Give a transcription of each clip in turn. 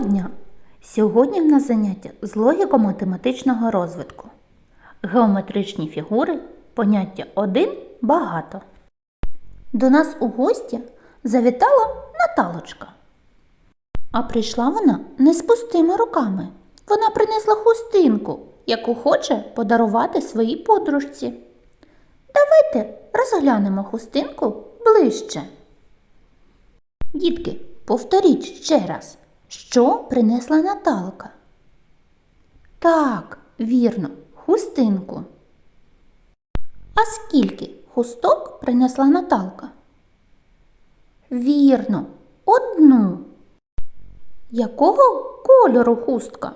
дня! Сьогодні в нас заняття з логіко-математичного розвитку. Геометричні фігури, поняття один багато. До нас у гості завітала Наталочка. А прийшла вона не з пустими руками. Вона принесла хустинку, яку хоче подарувати своїй подружці. Давайте розглянемо хустинку ближче. Дітки, повторіть ще раз, що принесла Наталка? Так, вірно, хустинку. А скільки хусток принесла Наталка? Вірно, одну. Якого кольору хустка?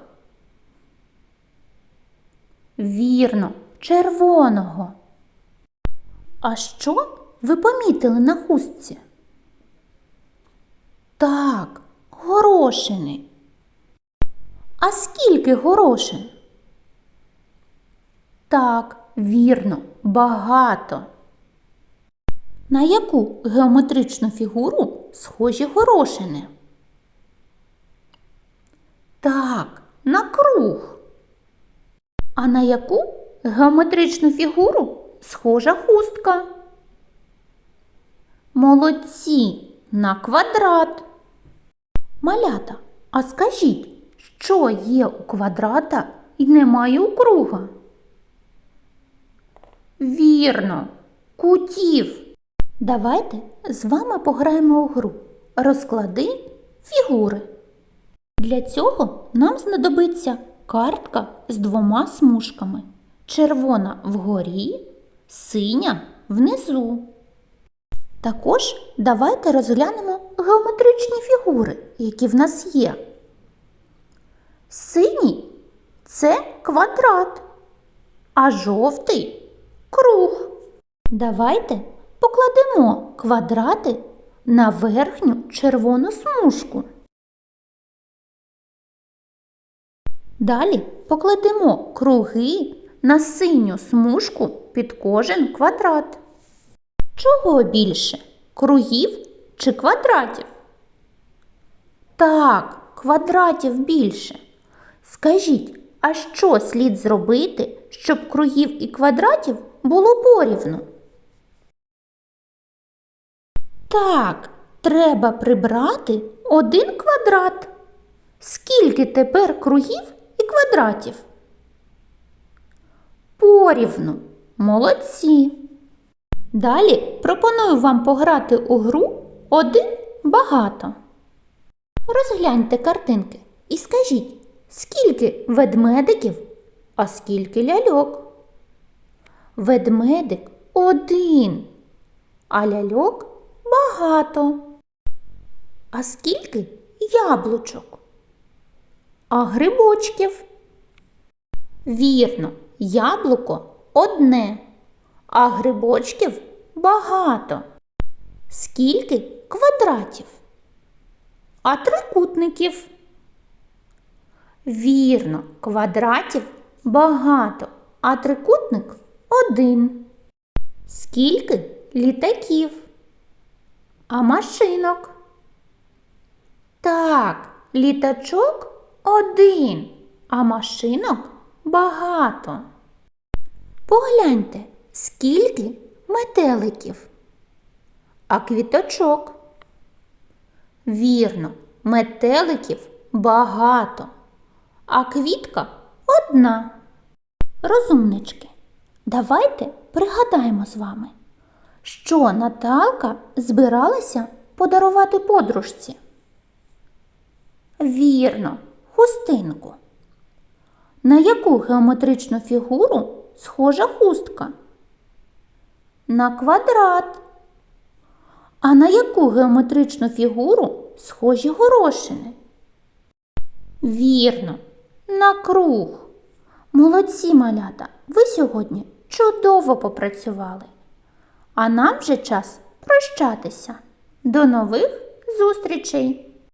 Вірно, червоного. А що ви помітили на хустці? Так, горошини. А скільки горошин? Так, вірно, багато. На яку геометричну фігуру схожі горошини? Так, на круг. А на яку геометричну фігуру схожа хустка? Молодці на квадрат. Малята, а скажіть, що є у квадрата і немає у круга? Вірно, кутів. Давайте з вами пограємо у гру. Розклади фігури. Для цього нам знадобиться картка з двома смужками. Червона вгорі, синя внизу. Також давайте розглянемо геометричні фігури, які в нас є. Синій це квадрат, а жовтий круг. Давайте покладемо квадрати на верхню червону смужку. Далі покладемо круги на синю смужку під кожен квадрат. Чого більше? Кругів чи квадратів? Так, квадратів більше. Скажіть, а що слід зробити, щоб кругів і квадратів було порівну? Так, треба прибрати один квадрат. Скільки тепер кругів і квадратів? Порівну. Молодці. Далі пропоную вам пограти у гру один багато. Розгляньте картинки і скажіть, скільки ведмедиків, а скільки ляльок? Ведмедик один, а ляльок багато. А скільки яблучок? А грибочків? Вірно, яблуко одне, а грибочків багато. Скільки квадратів? А трикутників? Вірно, квадратів багато, а трикутник один. Скільки літаків? А машинок? Так, літачок один, а машинок багато. Погляньте, скільки метеликів, а квіточок. Вірно, метеликів багато, а квітка одна. Розумнички, давайте пригадаємо з вами, що Наталка збиралася подарувати подружці. Вірно, хустинку. На яку геометричну фігуру схожа хустка? На квадрат. А на яку геометричну фігуру схожі горошини? Вірно, на круг. Молодці малята, ви сьогодні чудово попрацювали. А нам вже час прощатися. До нових зустрічей!